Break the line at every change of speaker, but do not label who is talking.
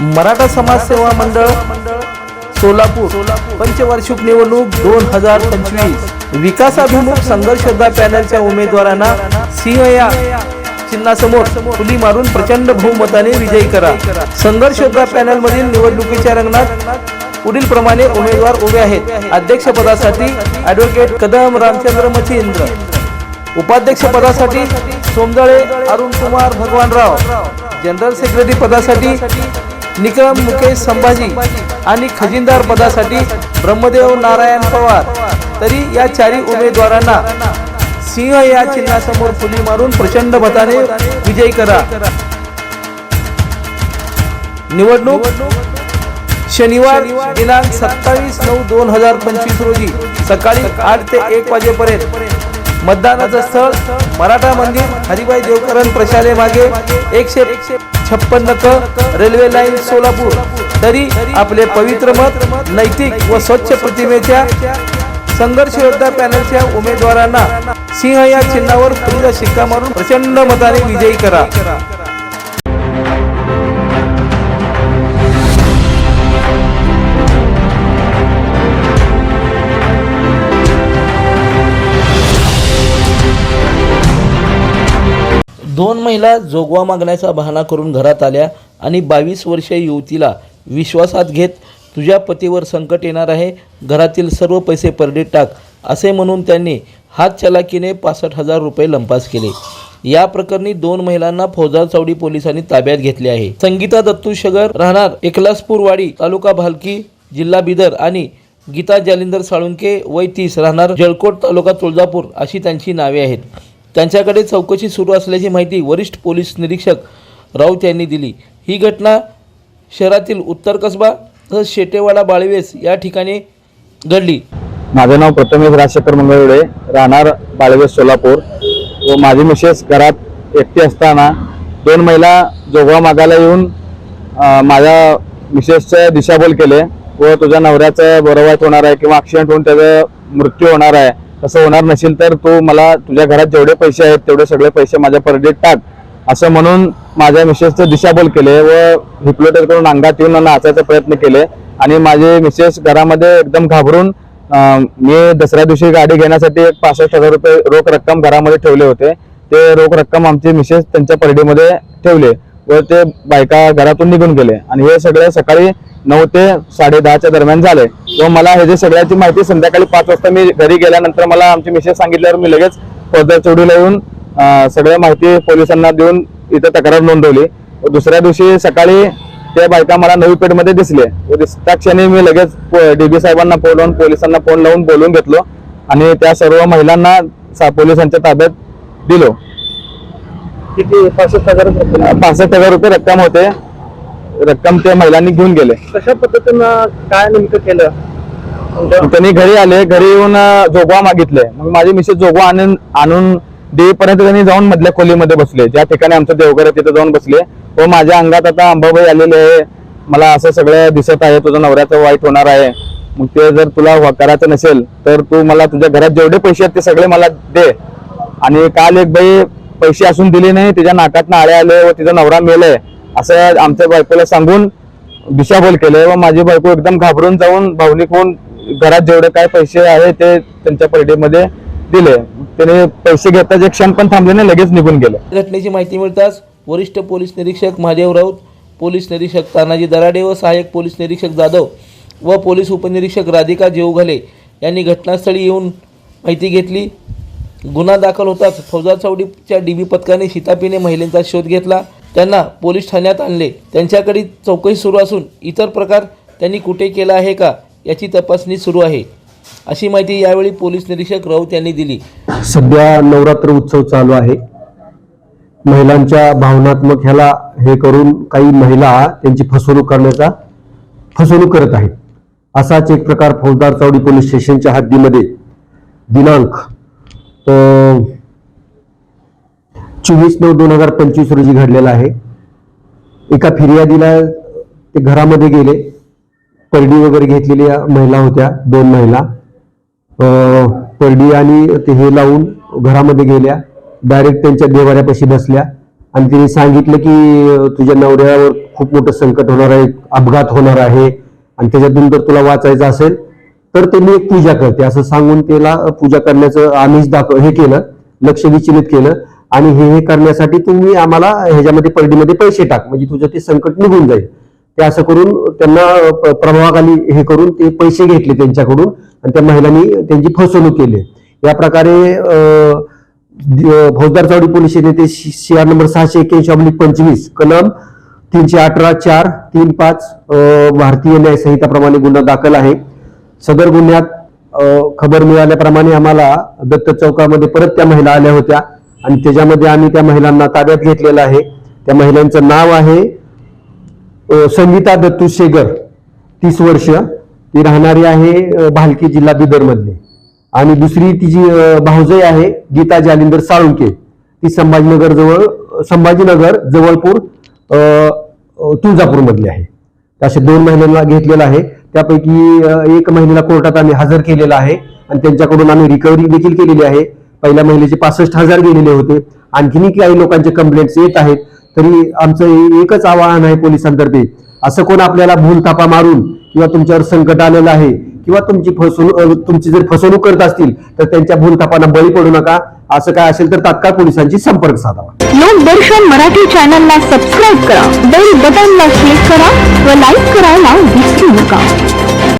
मराठा समाज सेवा मंडळ सोलापूर पंचवार्षिक निवडणूक दोन हजार पंचवीस. विकासाभिमुख संघर्षदा पॅनलच्या उमेदवारांना सिंह या चिन्हासमोर फुली मारून प्रचंड बहुमताने विजयी करा. संघर्षदा पॅनलमधील पॅनल मधील निवडणुकीच्या रंगणात पुढील प्रमाणे उमेदवार उभे आहेत. अध्यक्षपदासाठी ॲडव्होकेट कदम रामचंद्र मचिंद्र उपाध्यक्ष पदासाठी सोमदळे अरुण कुमार भगवानराव. जनरल सेक्रेटरी पदासाठी निकम मुकेश संभाजी आणि खजिनदार पदासाठी ब्रह्मदेव नारायण पवार. तरी या चारी उमेदवारांना सिंह या चिन्हासमोर फुली मारून प्रचंड मताने विजयी करा. निवडणूक शनिवार दिनांक सत्तावीस नऊ दोन हजार पंचवीस रोजी सकाळी आठ ते एक वाजेपर्यंत मतदानाचं स्थळ मराठा मंदिर हरिभाई देवकरण प्रशाले मागे एकशे छप्पन्न क रेल्वे लाईन सोलापूर. तरी आपले पवित्र मत नैतिक व स्वच्छ प्रतिमेच्या संघर्ष योद्धा पॅनलच्या उमेदवारांना सिंह या चिन्हावर पुढील शिक्का मारून प्रचंड मताने विजयी करा. दोन महिला जोगवा मागण्याचा बहाणा करून घरात आल्या आणि बावीस वर्षीय युवतीला विश्वासात घेत तुझ्या पतीवर संकट येणार आहे घरातील सर्व पैसे परडीत टाक असे म्हणून त्यांनी हात चलाकीने पासष्ट हजार रुपये लंपास केले. या प्रकरणी दोन महिलांना फौजदार चौडी पोलिसांनी ताब्यात घेतले आहे. संगीता दत्तू शगर राहणार एकलासपूरवाडी तालुका भालकी जिल्हा बिदर आणि गीता जालिंदर साळुंके वय तीस राहणार जळकोट तालुका तुळजापूर अशी त्यांची नावे आहेत. त्यांच्याकडे चौकशी सुरू असल्याची माहिती वरिष्ठ पोलीस निरीक्षक राऊत यांनी दिली. ही घटना शहरातील उत्तर कसबा तसंच शेटेवाडा बाळवेस या ठिकाणी घडली.
माझं नाव प्रथमेश राजशेखर मंगळवेळे राहणार बाळवेस सोलापूर. व माझी मिसेस घरात एकटी असताना दोन महिला जोगवा मागायला येऊन माझ्या मिसेसचं दिशाभूल केले व तुझ्या नवऱ्याचं बरोबर होणार आहे किंवा ॲक्सिडेंट होऊन त्याचा मृत्यू होणार आहे. तसं होणार नसेल तर तू मला तुझ्या घरात जेवढे पैसे आहेत तेवढे सगळे पैसे माझ्या परडेत टाक. असं म्हणून माझ्या मिसेसचं दिशाभूल केले व हिप्लोटर करून अंगात येऊन नाचायचा प्रयत्न केले. आणि माझे मिसेस घरामध्ये एकदम घाबरून मी दसऱ्या दिवशी गाडी घेण्यासाठी एक पासष्ट हजार रुपये रोख रक्कम घरामध्ये ठेवले होते. ते रोख रक्कम आमचे मिसेस त्यांच्या परडीमध्ये ठेवले व ते बायका घरातून निघून गेले. आणि हे सगळे सकाळी नऊ ते साडे दहाच्या दरम्यान झाले. व मला हे जे सगळ्याची माहिती संध्याकाळी पाच वाजता मी घरी गेल्यानंतर मला आमची मिसेस सांगितल्यावर मी लगेच फौजदार चौडीला येऊन सगळ्या माहिती पोलिसांना देऊन इथं तक्रार नोंदवली. व दुसऱ्या दिवशी सकाळी त्या बायका मला नवी पेठमध्ये दिसले व दिसता क्षणी मी लगेच डीबी साहेबांना फोन लावून पोलिसांना फोन लावून बोलवून घेतलो आणि त्या सर्व महिलांना पोलिसांच्या ताब्यात दिलो.
किती? पासष्ट हजार.
पासष्ट हजार रुपये रक्कम होते. रक्कम त्या महिलांनी घेऊन गेले.
कशा पद्धतीनं काय नेमकं केलं? तुमच्या-
त्यांनी घरी आले घरी येऊन जोगवा मागितले. मग माझी मिसेस जोगवा आणून आणून देईपर्यंत त्यांनी जाऊन मधल्या खोलीमध्ये बसले. ज्या ठिकाणी आमचं देवघर आहे तिथे जाऊन बसले. व माझ्या अंगात आता अंबाबाई आलेले आहे. मला असं सगळं दिसत आहे तुझं नवऱ्याचं वाईट होणार आहे. मग ते जर तुला करायचं नसेल तर तू मला तुझ्या घरात जेवढे पैसे आहेत ते सगळे मला दे. आणि काल एक बाई पैसे असून दिले नाही तिच्या नाकात आळे आले व तिचा नवरा मेलाय. असं आमच्या बायकोला सांगून दिशाभूल केले व माझी बायको एकदम घाबरून जाऊन भावनिक होऊन घरात जेवढे काय पैसे आहे ते त्यांच्या परडीमध्ये दिले. त्याने पैसे घेताच एक क्षण पण थांबले नाही लगेच निघून गेले.
घटनेची माहिती मिळताच वरिष्ठ पोलीस निरीक्षक महादेव राऊत पोलीस निरीक्षक तानाजी दराडे व सहाय्यक पोलीस निरीक्षक जाधव व पोलीस उपनिरीक्षक राधिका जेवघाले यांनी घटनास्थळी येऊन माहिती घेतली. गुन्हा दाखल होताच फौजा चौडीच्या डीबी पथकाने शितापीने महिलेचा शोध घेतला. त्यांना पोलीस ठाण्यात आणले. त्यांच्याकडे चौकशी सुरू असून इतर प्रकार त्यांनी कुठे केला आहे का याची तपासणी सुरू आहे. अशी माहिती यावेळी पोलीस निरीक्षक राऊत यांनी दिली.
सध्या नवरात्र उत्सव चालू आहे. महिलांच्या भावनात्मक ह्याला हे करून काही महिला त्यांची फसवणूक करण्याचा फसवणूक करत आहेत. असाच एक प्रकार फौजदार चौडी पोलीस स्टेशनच्या हद्दीमध्ये दिनांक चोवीस नऊ दोन हजार पंचवीस रोजी घडलेला आहे. एका फिर्यादीला ते घरामध्ये गेले. परडी वगैरे घेतलेल्या महिला होत्या दोन महिला. परडी आणि ते हे लावून घरामध्ये गेल्या. डायरेक्ट त्यांच्या देवाऱ्यापाशी बसल्या. आणि तिने सांगितलं की तुझ्या नवऱ्यावर खूप मोठं संकट होणार आहे अपघात होणार आहे. आणि त्याच्यातून जर तुला वाचायचं असेल तर ते मी एक पूजा करते. असं सांगून त्याला पूजा करण्याचं आम्हीच दाखव हे केलं लक्ष विचलित केलं. आणि हे हे करण्यासाठी तुम्ही आम्हाला ह्याच्यामध्ये परडीमध्ये पैसे टाक. म्हणजे तुझं ते संकट निघून जाईल. ते असं करून त्यांना प- प्रभावाखाली हे करून ते पैसे घेतले त्यांच्याकडून आणि त्या महिलांनी त्यांची फसवणूक केली. या प्रकारे फौजदार चौडी पोलीस येथे सी आर नंबर सहाशे एक्क्याऐंशी अब्लिक पंचवीस कलम तीनशे अठरा चार तीन पाच भारतीय न्याय संहिताप्रमाणे गुन्हा दाखल आहे. सदर गुन्ह्यात खबर मिळाल्याप्रमाणे आम्हाला दत्त चौकामध्ये परत त्या महिला आल्या होत्या. आणि त्याच्यामध्ये आम्ही त्या महिलांना ताब्यात घेतलेलं आहे. त्या महिलांचं नाव आहे संगीता दत्तू शेगर. तीस वर्ष. ती राहणारी आहे भालकी जिल्हा बिदरमधले. आणि दुसरी तिची भाऊजई आहे गीता जालिंदर साळुंके. ती संभाजीनगर जवळ संभाजीनगर जवळपूर तुळजापूरमधली आहे. अशा दोन महिलांना घेतलेलं आहे. त्यापैकी एक महिलेला कोर्टात आम्ही हजर केलेला आहे. आणि त्यांच्याकडून आम्ही रिकव्हरी देखील केलेली आहे. पहिल्या महिलेचे पासष्ट हजार गेलेले होते. आणखीनही काही लोकांचे कंप्लेंट्स येत आहेत. तरी आमचं एकच आवाहन आहे पोलिसांतर्फे. असं कोण आपल्याला भूल थापा मारून किंवा तुमच्यावर संकट आलेलं आहे किंवा तुमची फसवणूक तुमची जर फसवणूक करत असतील तर त्यांच्या भूलथापांना बळी पडू नका. असं काय असेल तर तात्काळ पोलिसांशी संपर्क साधावा
लोकदर्शन मराठी चॅनलला सबस्क्राईब करा. बेल बटनला क्लिक करा व लाईक करायला विसरू नका.